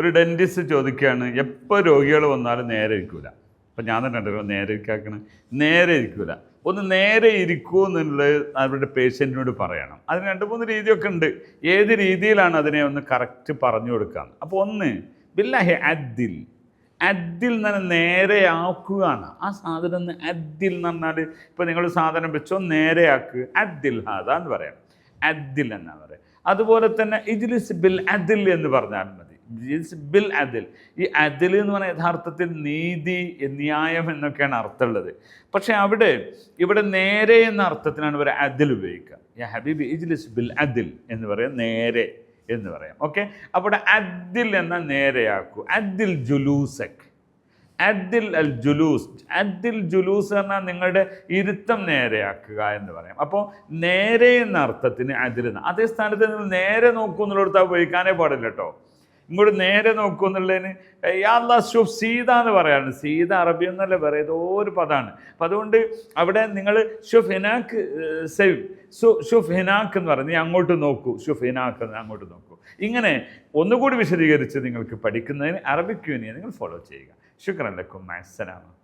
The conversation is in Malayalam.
ഒരു ഡെന്റിസ്റ്റ് ചോദിക്കുകയാണ് എപ്പോൾ രോഗികൾ വന്നാലും നേരെ ഇരിക്കൂല? അപ്പം ഞാൻ തന്നെ ഉണ്ടല്ലോ നേരെ ഇരിക്കാക്കണ? നേരെ ഇരിക്കൂല. ഒന്ന് നേരെ ഇരിക്കൂ എന്നുള്ളത് അവരുടെ പേഷ്യന്റിനോട് പറയണം. അതിന് രണ്ട് മൂന്ന് രീതിയൊക്കെ ഉണ്ട്. ഏത് രീതിയിലാണ് അതിനെ ഒന്ന് കറക്റ്റ് പറഞ്ഞു കൊടുക്കുക അപ്പോൾ ഒന്ന് ബില്ലാഹി അദ്ദിൽ. അദ്ദിൽ നിന്ന് നേരെയാക്കുകയാണ് ആ സാധനം ഒന്ന് അദ്ദിൽ എന്ന് പറഞ്ഞാൽ ഇപ്പോൾ നിങ്ങൾ സാധനം വെച്ചോ നേരെയാക്കുക അദ്ദിൽ ഹാദ എന്ന് പറയാം. അദ്ദിൽ എന്നാണ് പറയാം. അതുപോലെ തന്നെ ഇജ്ലിസ് ബിൽ അദിൽ എന്ന് പറഞ്ഞാൽ മതി. ബിൽ അതിൽ ഈ അതിൽ എന്ന് പറഞ്ഞാൽ യഥാർത്ഥത്തിൽ നീതി ന്യായം എന്നൊക്കെയാണ് അർത്ഥമുള്ളത്. പക്ഷേ അവിടെ ഇവിടെ നേരെ എന്ന അർത്ഥത്തിനാണ് ഇവർ അതിൽ ഉപയോഗിക്കുക. യാ ഹബീബ് ഇജ്ലിസ് ബിൽ അതിൽ എന്ന് പറയാം നേരെ എന്ന് പറയാം. ഓക്കെ അപ്പോൾ അദ്ദിൽ എന്ന നേരെയാക്കൂ. അദ്ദിൽ ജുലൂസക്. അദ്ദിൽ അൽ ജുലൂസ്. അദ്ദിൽ ജുലൂസ് പറഞ്ഞാൽ നിങ്ങളുടെ ഇരുത്തം നേരെയാക്കുക എന്ന് പറയാം. അപ്പോൾ നേരെ എന്ന അർത്ഥത്തിന് അതിൽ അതേ സ്ഥാനത്ത് നിങ്ങൾ നേരെ നോക്കൂ എന്നുള്ളിടത്ത് ഉപയോഗിക്കാനേ പാടില്ല കേട്ടോ. ഇങ്ങോട്ട് നേരെ നോക്കൂ എന്നുള്ളതിന് യാ ഷുഫ് സീത എന്ന് പറയാണ്. സീത അറബി എന്നല്ല പറയുന്നത് ഏതോ ഒരു പദമാണ്. അപ്പം അതുകൊണ്ട് അവിടെ നിങ്ങൾ ഷുഫ് ഹിനാക്ക് സേവ്. സു ഷുഫ് ഹിനാക്ക് എന്ന് നീ അങ്ങോട്ട് നോക്കൂ. ഷുഫ് ഹിനാക്ക് എന്ന് അങ്ങോട്ട് നോക്കൂ. ഇങ്ങനെ ഒന്നുകൂടി വിശദീകരിച്ച് നിങ്ങൾക്ക് പഠിക്കുന്നതിന് അറബിക് യൂണിയൻ നിങ്ങൾ ഫോളോ ചെയ്യുക. ശുക്രൻ ലക്കും. അസ്സലാമ